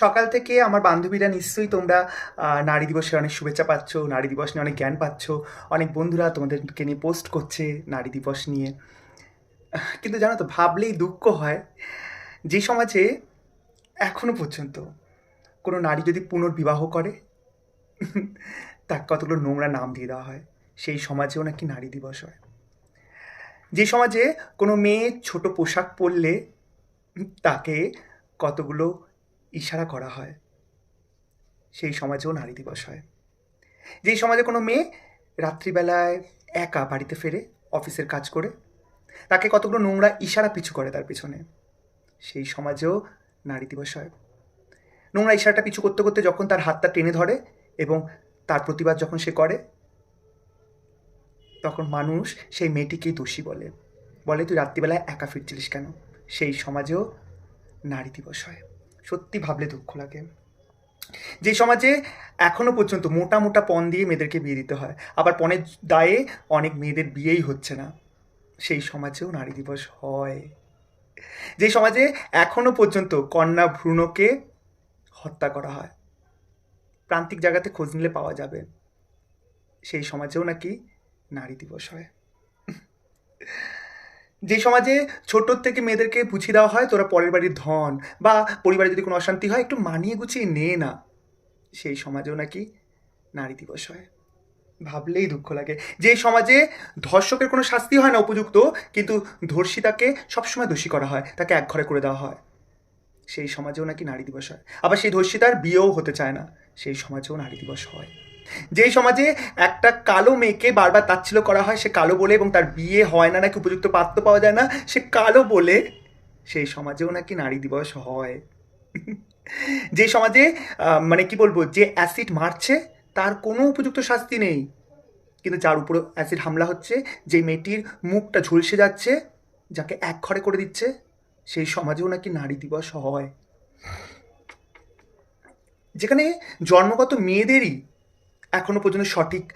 সকাল থেকে আমার বান্ধবীরা নিশ্চয়ই তোমরা নারী দিবসের অনেক শুভেচ্ছা পাচ্ছ, নারী দিবস নিয়ে অনেক জ্ঞান পাচ্ছ, অনেক বন্ধুরা তোমাদেরকে নিয়ে পোস্ট করছে নারী দিবস নিয়ে। কিন্তু জানো তো, ভাবলেই দুঃখ হয় যে সমাজে এখনও পর্যন্ত কোনো নারী যদি পুনর্বিবাহ করে, তাকে কতগুলো নোংরা নাম দিয়ে দেওয়া হয়, সেই সমাজেও নাকি নারী দিবস হয়। যে সমাজে কোনো মেয়ে ছোট পোশাক পরলে তাকে কতগুলো ইশারা করা হয়। সেই সমাজেও নারী দিবস হয়। যেই সমাজে কোনো মেয়ে রাত্রিবেলায় একা বাড়িতে ফেরে অফিসের কাজ করে, তাকে কতগুলো নোংরা ইশারা পিছু করে তার পিছনে, সেই সমাজেও নারী দিবস হয়। নোংরা ইশারাটা পিছু করতে করতে যখন তার হাতটা টেনে ধরে এবং তার প্রতিবাদ যখন সে করে, তখন মানুষ সেই মেয়েটিকেই দোষী বলে। বলে, তুই রাত্রিবেলায় একা ফিরছিলিস কেন? সেই সমাজেও নারী দিবস হয়। সত্যি ভাবলে দুঃখ লাগে। যে সমাজে এখনও পর্যন্ত মোটা মোটা পণ দিয়ে মেয়েদেরকে বিয়ে দিতে হয়, আবার পণের দায়ে অনেক মেয়েদের বিয়েই হচ্ছে না, সেই সমাজেও নারী দিবস হয়। যে সমাজে এখনও পর্যন্ত কন্যা ভ্রূণকে হত্যা করা হয়, প্রান্তিক জায়গাতে খোঁজ নিলে পাওয়া যাবে, সেই সমাজেও নাকি নারী দিবস হয়। যে সমাজে ছোটোর থেকে মেয়েদেরকে বুঝিয়ে দেওয়া হয়, তোরা পরের বাড়ির ধন বা পরিবারে যদি কোনো অশান্তি হয়, একটু মানিয়ে গুছিয়ে নে না। সেই সমাজেও নাকি নারী দিবস হয়। ভাবলেই দুঃখ লাগে। যে সমাজে ধর্ষকের কোনো শাস্তি হয় না উপযুক্ত, কিন্তু ধর্ষিতাকে সবসময় দোষী করা হয়, তাকে এক ঘরে করে দেওয়া হয়। সেই সমাজেও নাকি নারী দিবস হয়। আবার সেই ধর্ষিতার বিয়েও হতে চায় না। সেই সমাজেও নারী দিবস হয়। যেই সমাজে একটা কালো মেয়েকে বারবার তাচ্ছিল করা হয়, সে কালো বলে এবং তার বিয়ে হয় না, নাকি উপযুক্ত পাত্র পাওয়া যায় না, সে কালো বলে সেই সমাজেও নাকি নারী দিবস হয়। যে সমাজে মানে কি বলব, যে অ্যাসিড মারছে, তার কোনো উপযুক্ত শাস্তি নেই। কিন্তু যার উপরে অ্যাসিড হামলা হচ্ছে, যে মেয়েটির মুখটা ঝলসে যাচ্ছে, যাকে এক ঘরে করে দিচ্ছে, সেই সমাজেও নাকি নারী দিবস হয়। যেখানে জন্মগত মেয়েদেরই এখনও পর্যন্ত সঠিক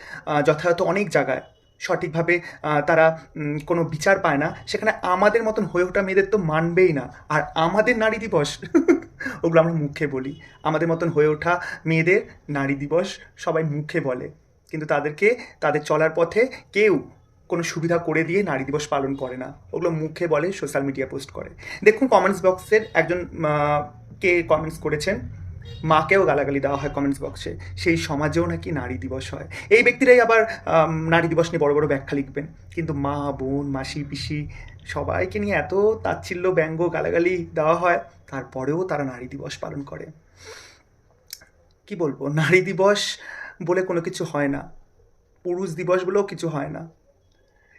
যথাযথ অনেক জায়গায় সঠিকভাবে তারা কোনো বিচার পায় না। সেখানে আমাদের মতন হয়ে ওঠা মেয়েদের তো মানবেই না। আর আমাদের নারী দিবস, ওগুলো আমরা মুখে বলি। আমাদের মতন হয়ে ওঠা মেয়েদের নারী দিবস সবাই মুখে বলে। কিন্তু তাদেরকে, তাদের চলার পথে কেউ কোনো সুবিধা করে দিয়ে নারী দিবস পালন করে না। ওগুলো মুখে বলে, সোশ্যাল মিডিয়া পোস্ট করে। দেখুন, কমেন্টস বক্সের একজন কে কমেন্টস করেছেন? মাকেও গালাগালি দেওয়া হয় কমেন্টস বক্সে সেই সমাজেও নাকি নারী দিবস হয়। এই ব্যক্তিরাই আবার নারী দিবস নিয়ে বড় বড় ব্যাখ্যা লিখবেন। কিন্তু মা, বোন, মাসি, পিসি সবাইকে নিয়ে এত তাচ্ছিল্য, ব্যঙ্গ, গালাগালি দেওয়া হয়, তারপরেও তারা নারী দিবস পালন করে। কি বলব? নারী দিবস বলে কোনো কিছু হয় না। পুরুষ দিবস বলেও কিছু হয় না।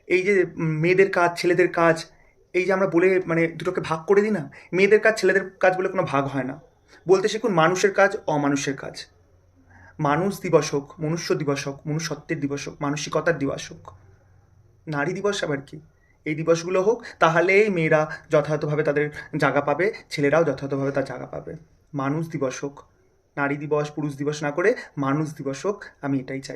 এই যে মেয়েদের কাজ, ছেলেদের কাজ, এই যে আমরা বলে মানে দুটোকে ভাগ করে দিই না, মেয়েদের কাজ, ছেলেদের কাজ বলে কোনো ভাগ হয় না। বলতে শিখুন, মানুষের কাজ অমানুষের কাজ। মানুষ দিবস হোক, মনুষ্য দিবস হোক, মনুষ্যত্বের দিবস হোক, মানসিকতার দিবস হোক। নারী দিবস আবার কি? এই দিবসগুলো হোক, তাহলেই মেয়েরা যথাযথভাবে তাদের জায়গা পাবে, ছেলেরাও যথাযথভাবে তার জায়গা পাবে। মানুষ দিবস হোক, নারী দিবস, পুরুষ দিবস না করে মানুষ দিবস হোক, আমি এটাই চাই।